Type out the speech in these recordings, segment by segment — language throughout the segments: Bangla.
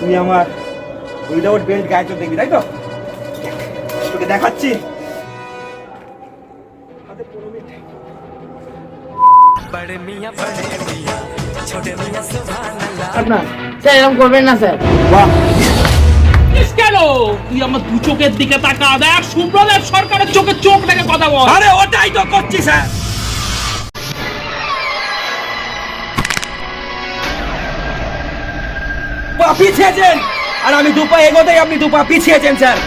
তুই আমার উইদাউট বেল্ট গায়ে চোখ দেখবি তাই তো? তোকে দেখাচ্ছি। এরকম করবেন না স্যার। কেন? তুই আমার দু চোখের দিকে তাকা। দেখ সুব্রদেব সরকারের চোখে চোখ রেখে কথা বল। আরে ওটাই তো করছিস স্যার। পা পিছিয়েছেন। আর আমি দু পা এগোতেই আপনি দু পা পিছিয়েছেন, স্যার।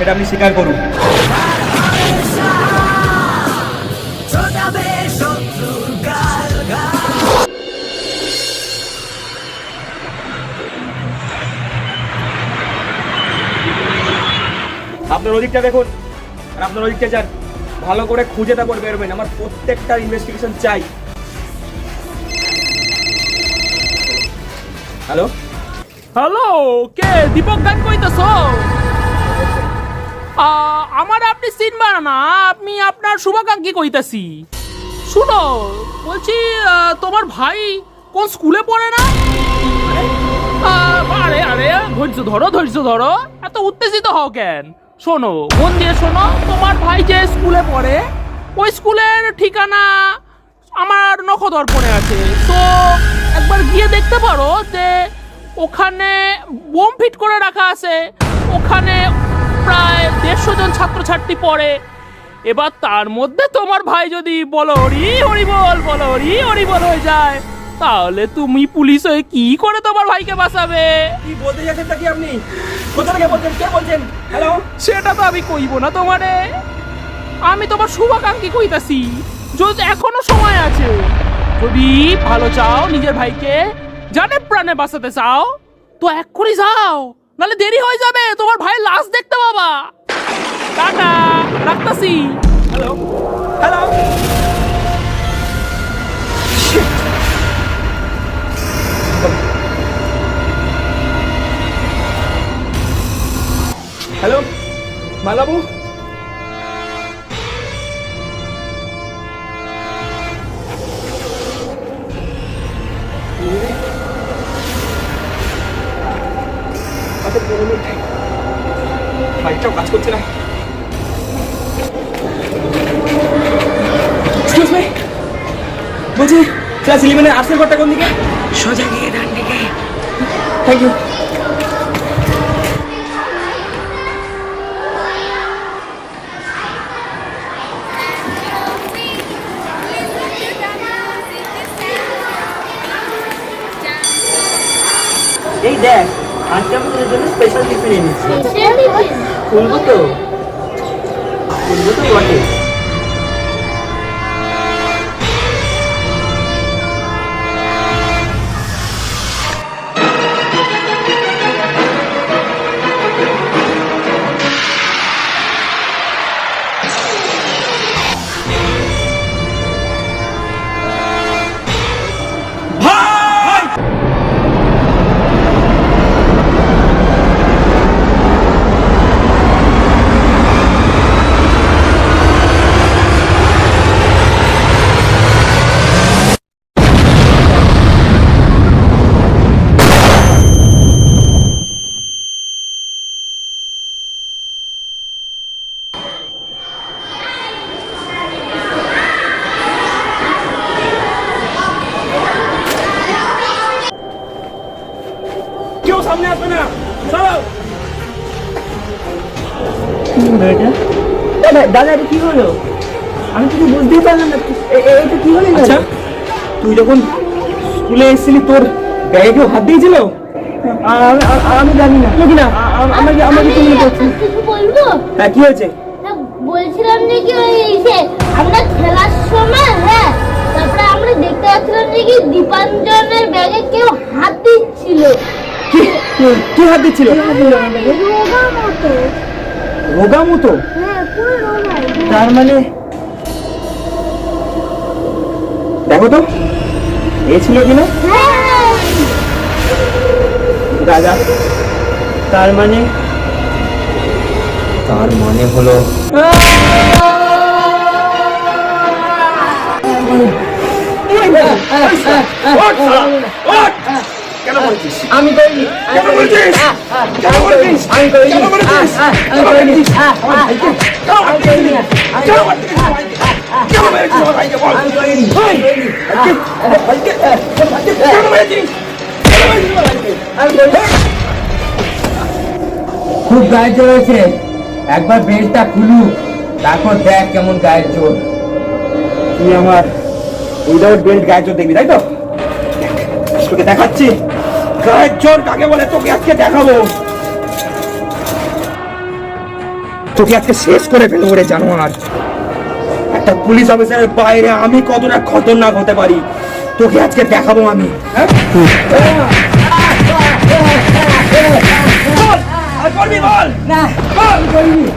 এটা আপনি স্বীকার করুন। আপনার ওদিকটা দেখুন। আর আপনার ওদিকটা যান ভালো করে খুঁজে তারপর বেরোবেন আমার প্রত্যেকটা ইনভেস্টিগেশন চাই। হ্যালো? হ্যালো কে? দীপক গান কইতেছ? আমার আপনি চিনবেন না আমি আপনার শুভাকাঙ্ক্ষী কইতাছি। শুনো, বলছি তোমার ভাই কোন স্কুলে পড়ে না? আরে আরে, ধৈর্য ধরো ধৈর্য ধরো। এত উত্তেজিত হও কেন? শোনো, মন দিয়ে শোনো, তোমার ভাই যে স্কুলে পড়ে, ওই স্কুলের ঠিকানা আমার নখদর্পণে আছে। তো একবার গিয়ে দেখতে পারো যে ওখানে বোম ফিট করে রাখা আছে। ওখানে প্রায় দেড়শো জন ছাত্রছাত্রী পড়ে। এবার তার মধ্যে তোমার ভাই যদি বলো হরি হরি বল বলো হরি হরি বল হয়ে যায় তাহলে তুমি পুলিশ হয়ে কি করে তোমার ভাইকে বাঁচাবে? কি বলতে যাচ্ছেন তা কি আপনি? কোথা থেকে বলছেন? কে বলছেন? হ্যালো সেটা তো আমি কইব না তোমারে। আমি তোমার শুভাকাঙ্ক্ষী কইতাছি। যদি এখনও সময় আছে যদি ভালো চাও নিজের ভাইকে জানে প্রাণে বাঁচাতে চাও? তো এক্ষুনি যাও, নাহলে দেরি হয়ে যাবে, তোমার ভাই লাশ দেখতে পাবা। টাটা, রাখতাছি। হ্যালো হ্যালো হ্যালো মালাবু? একটাও কাজ করছে না। বলছি ক্লাস ইলেভেনের আর্টসের ঘরটা কোন দিকে? সোজা গিয়ে ডান দিকে। থ্যাংক ইউ এই দেখ আজকে আমি তোর জন্য স্পেশাল টিফিন এনেছি। খুলবো তো খুলবো তো বটে সামনে আসবে না। সরাও দাদা এটা কি হলো? আমি কিছু বুঝতেই পারলাম না। এ- এ- এটা কি হলো? আচ্ছা তুই যখন স্কুলে এসেছিলি তোর ব্যাগে কেউ হাত দিয়েছিল? আমি আমি- আমি জানি না। কি না? আ- আ- আমাকে আমাকে কি বলব? হ্যাঁ কি হয়েছে? বলছিলাম যে কি ওই আমরা খেলার সময় হ্যাঁ তারপরে আমরা দেখতে পাচ্ছিলাম যে কি দীপাঞ্জনের ব্যাগে কেউ হাত দিচ্ছিল। কি হাত দিচ্ছিল রোগা মতো হ্যাঁ তার মানে দেখো তো এ ছিল কিনা হ্যাঁ রাজা তার মানে তার মানে হলো আমি করিনি আমি করিনি আমি করিনি আমি করিনি আমি করিনি খুব গায়ে চলেছে একবার বেলটা খুলু তারপর দেখ কেমন গায়ের জোর। তুই আমার উইদাউট বেল্ট গায়ে জোর দেখবি তাই তো? দেখাচ্ছি। গায়ের জোর কাকে বলে তোকে আজকে দেখাবো? তোকে আজকে শেষ করে ফেলব রে জানোয়ার। একটা পুলিশ অফিসারের বাইরে আমি কতটা খতরনাক হতে পারি তোকে আজকে দেখাবো আমি। হ্যাঁ? বল, আর বল না করিনি।